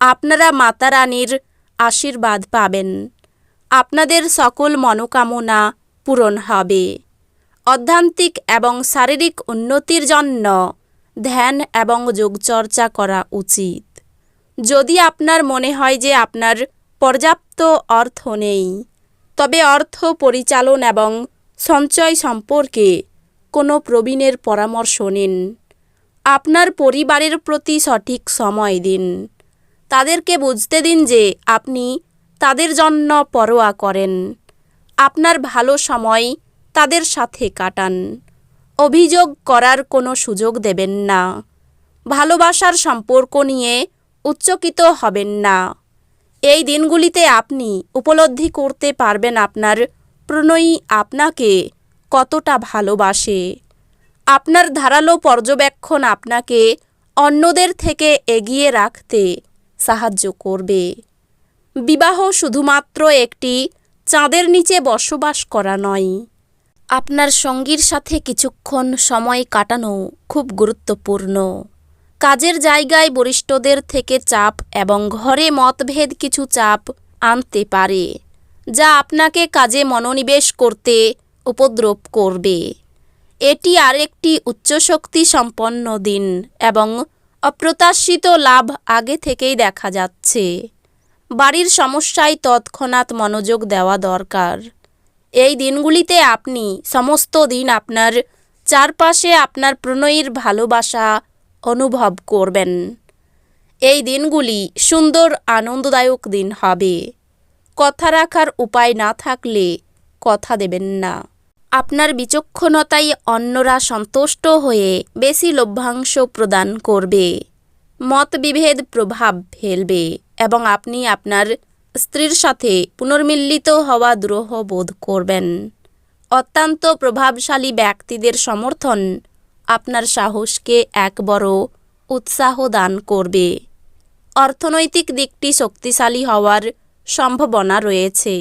আপনারা মাতারানীর আশীর্বাদ পাবেন। আপনাদের সকল মনোকামনা পূরণ হবে। অধ্যান্তিক এবং শারীরিক উন্নতির জন্য ধ্যান এবং যোগচর্চা করা উচিত। যদি আপনার মনে হয় যে আপনার পর্যাপ্ত অর্থ নেই, তবে অর্থ পরিচালন এবং সঞ্চয় সম্পর্কে কোনো প্রবীণের পরামর্শ নিন। আপনার পরিবারের প্রতি সঠিক সময় দিন। তাদেরকে বুঝতে দিন যে আপনি তাদের জন্য পরোয়া করেন। আপনার ভালো সময় তাদের সাথে কাটান। অভিযোগ করার কোনো সুযোগ দেবেন না। ভালোবাসার সম্পর্ক নিয়ে উচ্চকিত হবেন না। এই দিনগুলিতে আপনি উপলব্ধি করতে পারবেন আপনার প্রণয়ী আপনাকে কতটা ভালোবাসে। আপনার ধারালো পর্যবেক্ষণ আপনাকে অন্যদের থেকে এগিয়ে রাখতে সাহায্য করবে। বিবাহ শুধুমাত্র একটি চাঁদের নিচে বসবাস করা নয়। আপনার সঙ্গীর সাথে কিছুক্ষণ সময় কাটানো খুব গুরুত্বপূর্ণ। কাজের জায়গায় বরিষ্ঠদের থেকে চাপ এবং ঘরে মতভেদ কিছু চাপ আনতে পারে, যা আপনাকে কাজে মনোনিবেশ করতে উপদ্রব করবে। এটি আরেকটি উচ্চশক্তি সম্পন্ন দিন এবং অপ্রত্যাশিত লাভ আগে থেকেই দেখা যাচ্ছে। বাড়ির সমস্যায় তৎক্ষণাৎ মনোযোগ দেওয়া দরকার। এই দিনগুলিতে আপনি সমস্ত দিন আপনার চারপাশে আপনার প্রণয়ীর ভালোবাসা অনুভব করবেন। এই দিনগুলি সুন্দর, আনন্দদায়ক দিন হবে। কথা রাখার উপায় না থাকলে কথা দেবেন না। আপনার বিচক্ষণতায় অন্যরা সন্তুষ্ট হয়ে বেশি লভ্যাংশ প্রদান করবে। মতবিভেদ প্রভাব ফেলবে এবং আপনি আপনার স্ত্রীর সাথে পুনর্মিল্লিত হওয়া দ্রোহ বোধ করবেন। অত্যন্ত প্রভাবশালী ব্যক্তিদের সমর্থন আপনার সাহসকে এক বড় উৎসাহ দান করবে। অর্থনৈতিক দিকটি শক্তিশালী হওয়ার সম্ভাবনা রয়েছে।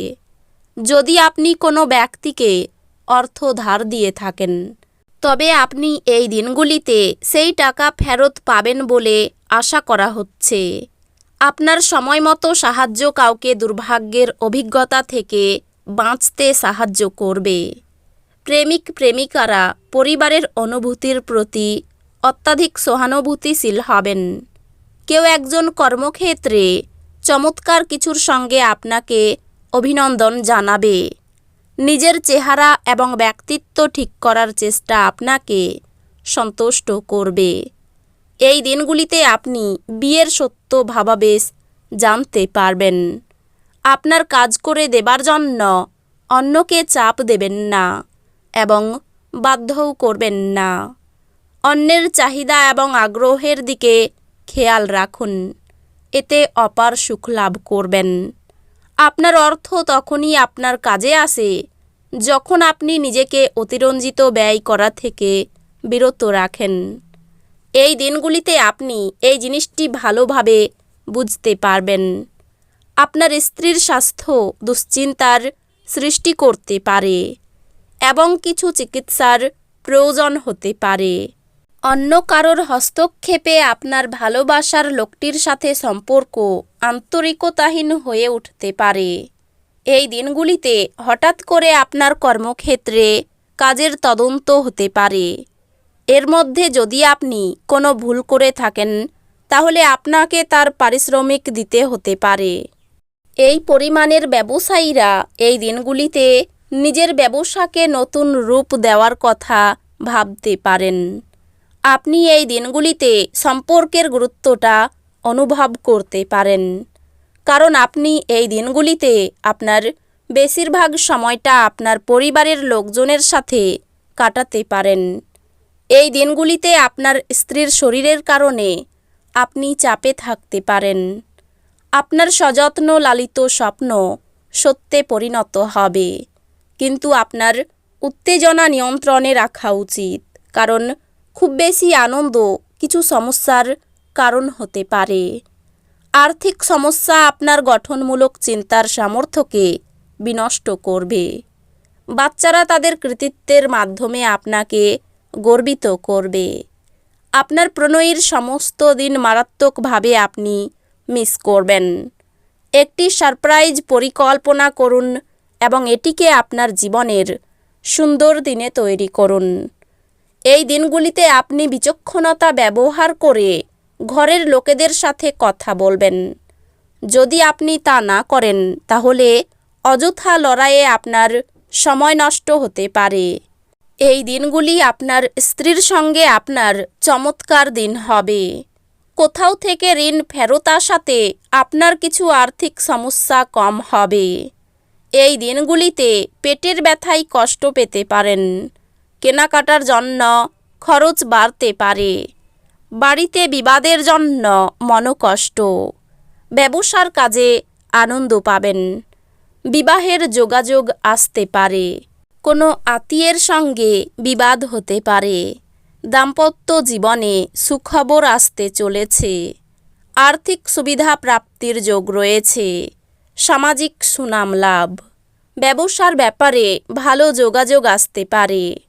যদি আপনি কোনো ব্যক্তিকে অর্থ ধার দিয়ে থাকেন। তবে আপনি এই দিনগুলিতে সেই টাকা ফেরত পাবেন বলে আশা করা হচ্ছে। আপনার সময় মতো সাহায্য কাউকে দুর্ভাগ্যের অভিজ্ঞতা থেকে বাঁচতে সাহায্য করবে। প্রেমিক প্রেমিকারা পরিবারের অনুভূতির প্রতি অত্যাধিক সহানুভূতিশীল হবেন। কেউ একজন কর্মক্ষেত্রে চমৎকার কিছুর সঙ্গে আপনাকে অভিনন্দন জানাবে। নিজের চেহারা এবং ব্যক্তিত্ব ঠিক করার চেষ্টা আপনাকে সন্তুষ্ট করবে। এই দিনগুলিতে আপনি বিয়ের সত্য ভাবাবেশ জানতে পারবেন। আপনার কাজ করে দেবার জন্য অন্যকে চাপ দেবেন না এবং বাধ্যও করবেন না। অন্যের চাহিদা এবং আগ্রহের দিকে খেয়াল রাখুন। এতে অপার সুখ লাভ করবেন। আপনার অর্থ তখনই আপনার কাজে আসে, যখন আপনি নিজেকে অতিরঞ্জিত ব্যয় করা থেকে বিরত রাখেন। এই দিনগুলিতে আপনি এই জিনিসটি ভালোভাবে বুঝতে পারবেন। আপনার স্ত্রীর স্বাস্থ্য দুশ্চিন্তার সৃষ্টি করতে পারে এবং কিছু চিকিৎসার প্রয়োজন হতে পারে। অন্য কারোর হস্তক্ষেপে আপনার ভালোবাসার লোকটির সাথে সম্পর্ক আন্তরিকতাহীন হয়ে উঠতে পারে। এই দিনগুলিতে হঠাৎ করে আপনার কর্মক্ষেত্রে কাজের তদন্ত হতে পারে। এর মধ্যে যদি আপনি কোনো ভুল করে থাকেন, তাহলে আপনাকে তার পারিশ্রমিক দিতে হতে পারে। এই পরিমাণের ব্যবসায়ীরা এই দিনগুলিতে নিজের ব্যবসাকে নতুন রূপ দেওয়ার কথা ভাবতে পারেন। আপনি এই দিনগুলিতে সম্পর্কের গুরুত্বটা অনুভব করতে পারেন। কারণ আপনি এই দিনগুলিতে আপনার বেশিরভাগ সময়টা আপনার পরিবারের লোকজনের সাথে কাটাতে পারেন। এই দিনগুলিতে আপনার স্ত্রীর শরীরের কারণে আপনি চাপে থাকতে পারেন। আপনার সযত্ন লালিত স্বপ্ন সত্যে পরিণত হবে। কিন্তু আপনার উত্তেজনা নিয়ন্ত্রণে রাখা উচিত। কারণ খুব বেশি আনন্দ, কিছু সমস্যার কারণ হতে পারে। আর্থিক সমস্যা আপনার গঠনমূলক চিন্তার সামর্থ্যকে বিনষ্ট করবে। বাচ্চারা তাদের কৃতিত্বের মাধ্যমে আপনাকে গর্বিত করবে। আপনার প্রণয়ীর সমস্ত দিন মারাত্মকভাবে আপনি মিস করবেন। একটি সারপ্রাইজ পরিকল্পনা করুন এবং এটিকে আপনার জীবনের সুন্দর দিনে তৈরি করুন। এই দিনগুলিতে আপনি বিচক্ষণতা ব্যবহার করে ঘরের লোকেদের সাথে কথা বলবেন। যদি আপনি তা না করেন, তাহলে অযথা লড়াইয়ে আপনার সময় নষ্ট হতে পারে। এই দিনগুলি আপনার স্ত্রীর সঙ্গে আপনার চমৎকার দিন হবে। কোথাও থেকে ঋণ ফেরত আসাতে আপনার কিছু আর্থিক সমস্যা কম হবে। এই দিনগুলিতে পেটের ব্যথায় কষ্ট পেতে পারেন। কেনাকাটার জন্য খরচ বাড়তে পারে। বাড়িতে বিবাদের জন্য মনকষ্ট। ব্যবসার কাজে আনন্দ পাবেন। বিবাহের যোগাযোগ আসতে পারে। কোনো আত্মীয়ের সঙ্গে বিবাদ হতে পারে। দাম্পত্য জীবনে সুখবর আসতে চলেছে। আর্থিক সুবিধা প্রাপ্তির যোগ রয়েছে। সামাজিক সুনাম লাভ। ব্যবসার ব্যাপারে ভালো যোগাযোগ আসতে পারে।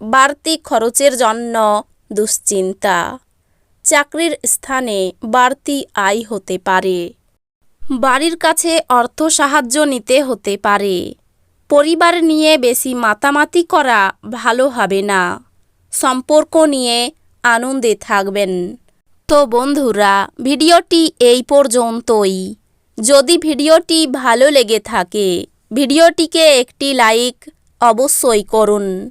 বাড়তি খরচের জন্য দুশ্চিন্তা। চাকরির স্থানে বাড়তি আয় হতে পারে। বাড়ির কাছে অর্থ সাহায্য নিতে হতে পারে। পরিবার নিয়ে বেশি মাতামাতি করা ভালো হবে না। সম্পর্ক নিয়ে আনন্দে থাকবেন। তো বন্ধুরা, ভিডিওটি এই পর্যন্তই। যদি ভিডিওটি ভালো লেগে থাকে, ভিডিওটিকে একটি লাইক অবশ্যই করুন।